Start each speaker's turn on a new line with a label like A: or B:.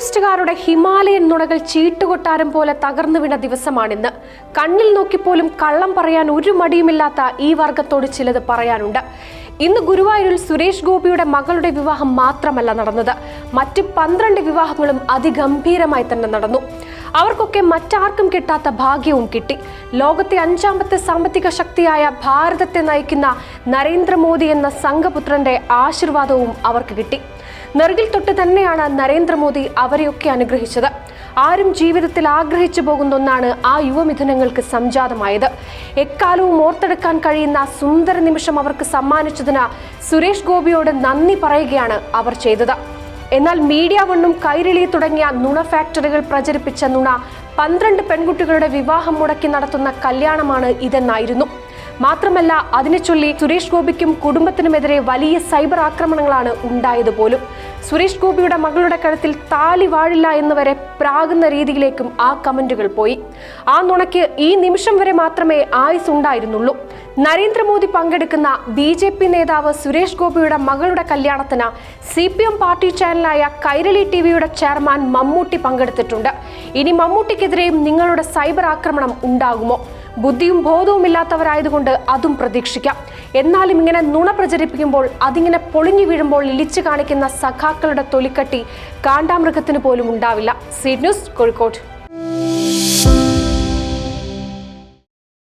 A: കമ്മ്യൂണിസ്റ്റുകാരുടെ Himalayan നുണകൾ ചീട്ടുകൊട്ടാരം പോലെ തകർന്നു വീണ ദിവസമാണിന്ന്. കണ്ണിൽ നോക്കിപ്പോലും കള്ളം പറയാൻ ഒരു മടിയുമില്ലാത്ത ഈ വർഗത്തോട് ചിലത് പറയാനുണ്ട്. ഇന്ന് ഗുരുവായൂരിൽ സുരേഷ് ഗോപിയുടെ മകളുടെ വിവാഹം മാത്രമല്ല നടന്നത്. മറ്റ് പന്ത്രണ്ട് വിവാഹങ്ങളും അതിഗംഭീരമായി തന്നെ നടന്നു. അവർക്കൊക്കെ മറ്റാർക്കും കിട്ടാത്ത ഭാഗ്യവും കിട്ടി. ലോകത്തെ അഞ്ചാമത്തെ സാമ്പത്തിക ശക്തിയായ ഭാരതത്തെ നയിക്കുന്ന നരേന്ദ്രമോദി എന്ന സംഘപുത്രന്റെ ആശീർവാദവും അവർക്ക് കിട്ടി. നെറുകിൽ തൊട്ട് തന്നെയാണ് നരേന്ദ്രമോദി അവരെയൊക്കെ അനുഗ്രഹിച്ചത്. ആരും ജീവിതത്തിൽ ആഗ്രഹിച്ചു പോകുന്ന ഒന്നാണ് ആ യുവമിഥുനങ്ങൾക്ക് സംജാതമായത്. എക്കാലവും ഓർത്തെടുക്കാൻ കഴിയുന്ന സുന്ദര നിമിഷം അവർക്ക് സമ്മാനിച്ചതിന് സുരേഷ് ഗോപിയോട് നന്ദി പറയുകയാണ് അവർ ചെയ്തത്. എന്നാൽ മീഡിയ വണ്ണും കൈരളി തുടങ്ങിയ നുണ ഫാക്ടറികൾ പ്രചരിപ്പിച്ച നുണ പന്ത്രണ്ട് പെൺകുട്ടികളുടെ വിവാഹം മുടക്കി നടത്തുന്ന കല്യാണമാണ് ഇതെന്നായിരുന്നു. മാത്രമല്ല അതിനെ ചൊല്ലി സുരേഷ് ഗോപിക്കും കുടുംബത്തിനുമെതിരെ വലിയ സൈബർ ആക്രമണങ്ങളാണ് ഉണ്ടായത് പോലും. സുരേഷ് ഗോപിയുടെ മകളുടെ കഴുത്തിൽ താലി വാഴില്ല എന്ന് വരെ പ്രാകുന്ന രീതിയിലേക്കും ആ കമന്റുകൾ പോയി. ആ നുണയ്ക്ക് ഈ നിമിഷം വരെ മാത്രമേ ആയുസ് ഉണ്ടായിരുന്നുള്ളൂ നരേന്ദ്രമോദി പങ്കെടുക്കുന്ന ബി ജെ പി നേതാവ് സുരേഷ് ഗോപിയുടെ മകളുടെ കല്യാണത്തിന് സി പി എം പാർട്ടി ചാനലായ കൈരളി ടി വിയുടെ ചെയർമാൻ മമ്മൂട്ടി പങ്കെടുത്തിട്ടുണ്ട്. ഇനി മമ്മൂട്ടിക്കെതിരെയും നിങ്ങളുടെ സൈബർ ആക്രമണം ഉണ്ടാകുമോ? ബുദ്ധിയും ബോധവും ഇല്ലാത്തവരായതുകൊണ്ട് അതും പ്രതീക്ഷിക്കാം. എന്നാലും ഇങ്ങനെ നുണ പ്രചരിപ്പിക്കുമ്പോൾ അതിങ്ങനെ പൊളിഞ്ഞു വീഴുമ്പോൾ ഇലിച്ചു കാണിക്കുന്ന സഖാക്കളുടെ തൊലിക്കട്ടി കാണ്ടാമൃഗത്തിന് പോലും ഉണ്ടാവില്ല. Seed news Kozhikode.